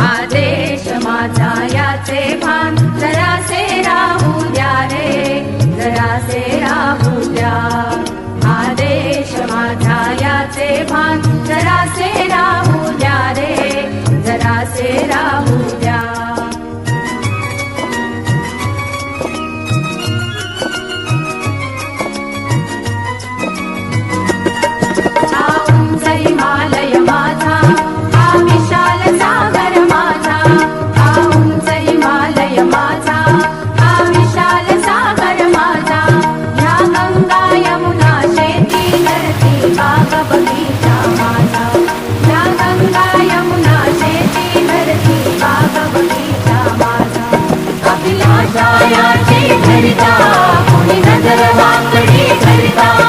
आदेश माझा याचे जरासे राहू द्या रे जरासे राहू आदेश माझा याचे जरासे राहू द्या रे जरासे राहू द्या. धरिता